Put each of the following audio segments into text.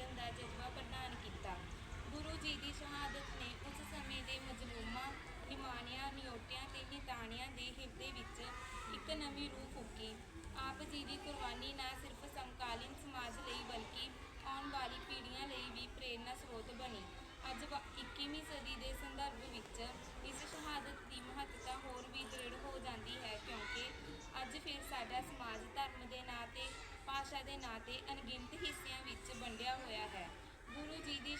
ਸਿੱਖਣ ਦਾ ਜਜ਼ਬਾ ਪ੍ਰਦਾਨ ਕੀਤਾ। ਗੁਰੂ ਜੀ ਦੀ ਸ਼ਹਾਦਤ ਨੇ ਉਸ ਸਮੇਂ ਦੇ ਮਜਲੂਮਾਂ ਨਿਮਾਨਿਆਂ ਨਿਓਟਿਆਂ ਤੇ ਨਿਤਾਣਿਆਂ ਦੇ ਹਿਰਦੇ ਵਿੱਚ ਇੱਕ ਨਵੀਂ ਰੂਹ ਫੂਕੀ। ਆਪ ਜੀ ਦੀ ਕੁਰਬਾਨੀ ਨਾ ਸਿਰਫ ਸਮਕਾਲੀਨ ਸਮਾਜ ਲਈ ਬਲਕਿ ਆਉਣ ਵਾਲੀ ਪੀੜ੍ਹੀਆਂ ਲਈ ਵੀ ਪ੍ਰੇਰਨਾ ਸਰੋਤ ਬਣੀ। ਅੱਜ 21ਵੀਂ ਸਦੀ ਦੇ ਸੰਦਰਭ ਵਿੱਚ ਇਸ ਸ਼ਹਾਦਤ ਦੀ ਮਹੱਤਤਾ ਹੋਰ ਵੀ ਦ੍ਰਿੜ ਹੋ ਜਾਂਦੀ ਹੈ ਕਿਉਂਕਿ ਅੱਜ ਫਿਰ ਸਾਡਾ ਸਮਾਜ ਧਰਮ ਦੇ ਨਾਂ ਤੇ, ਭਾਸ਼ਾ ਦੇ ਨਾਂ ਤੇ ਅਣਗਿਣਤ ਹੀ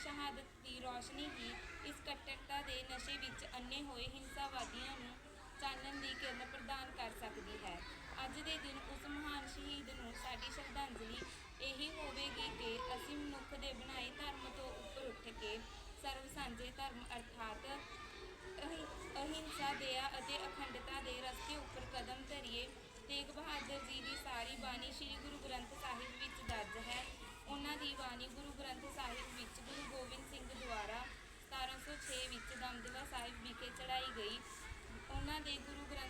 ਸ਼ਹਾਦਤ ਦੀ ਰੋਸ਼ਨੀ ਹੀ ਇਸ ਕੱਟੜਤਾ ਦੇ ਨਸ਼ੇ ਵਿੱਚ ਅੰਨੇ ਹੋਏ ਹਿੰਸਾਵਾਦੀਆਂ ਨੂੰ ਚਾਨਣ ਦੀ ਕਿਰਨ ਪ੍ਰਦਾਨ ਕਰ ਸਕਦੀ ਹੈ। ਅੱਜ ਦੇ ਦਿਨ ਉਸ ਮਹਾਨ ਸ਼ਹੀਦ ਨੂੰ ਸਾਡੀ ਸ਼ਰਧਾਂਜਲੀ ਇਹੀ ਹੋਵੇਗੀ ਕਿ ਅਸੀਂ ਮਨੁੱਖ ਦੇ ਬਣਾਏ ਧਰਮ ਤੋਂ ਉੱਪਰ ਉੱਠ ਕੇ ਸਰਵ ਸਾਂਝੇ ਧਰਮ ਅਰਥਾਤ ਅਹਿੰਸਾ ਦਇਆ ਅਤੇ ਅਖੰਡਤਾ ਦੇ ਰਸਤੇ ਉੱਪਰ ਕਦਮ ਧਰੀਏ, ਤੇਗ ਬਹਾਦਰ ਜੀ ਦੀ ਸਾਰੀ ਬਾਣੀ ਸ੍ਰੀ ਗੁਰੂ ਗ੍ਰੰਥ ਸਾਹਿਬ ਵਿੱਚ ਦਰਜ ਹੈ ਉਹਨਾਂ ਦੀ ਬਾਣੀ ਗੁਰੂ ਗ੍ਰੰਥ ਸਾਹਿਬ ਵਿੱਚ ਗੁਰੂ ਗੋਬਿੰਦ ਸਿੰਘ ਦੁਆਰਾ 1706 ਵਿੱਚ ਦਮਦਮਾ ਸਾਹਿਬ ਵਿਖੇ ਚੜਾਈ ਗਈ ਉਹਨਾਂ ਦੇ ਗੁਰੂ ਗ੍ਰੰਥ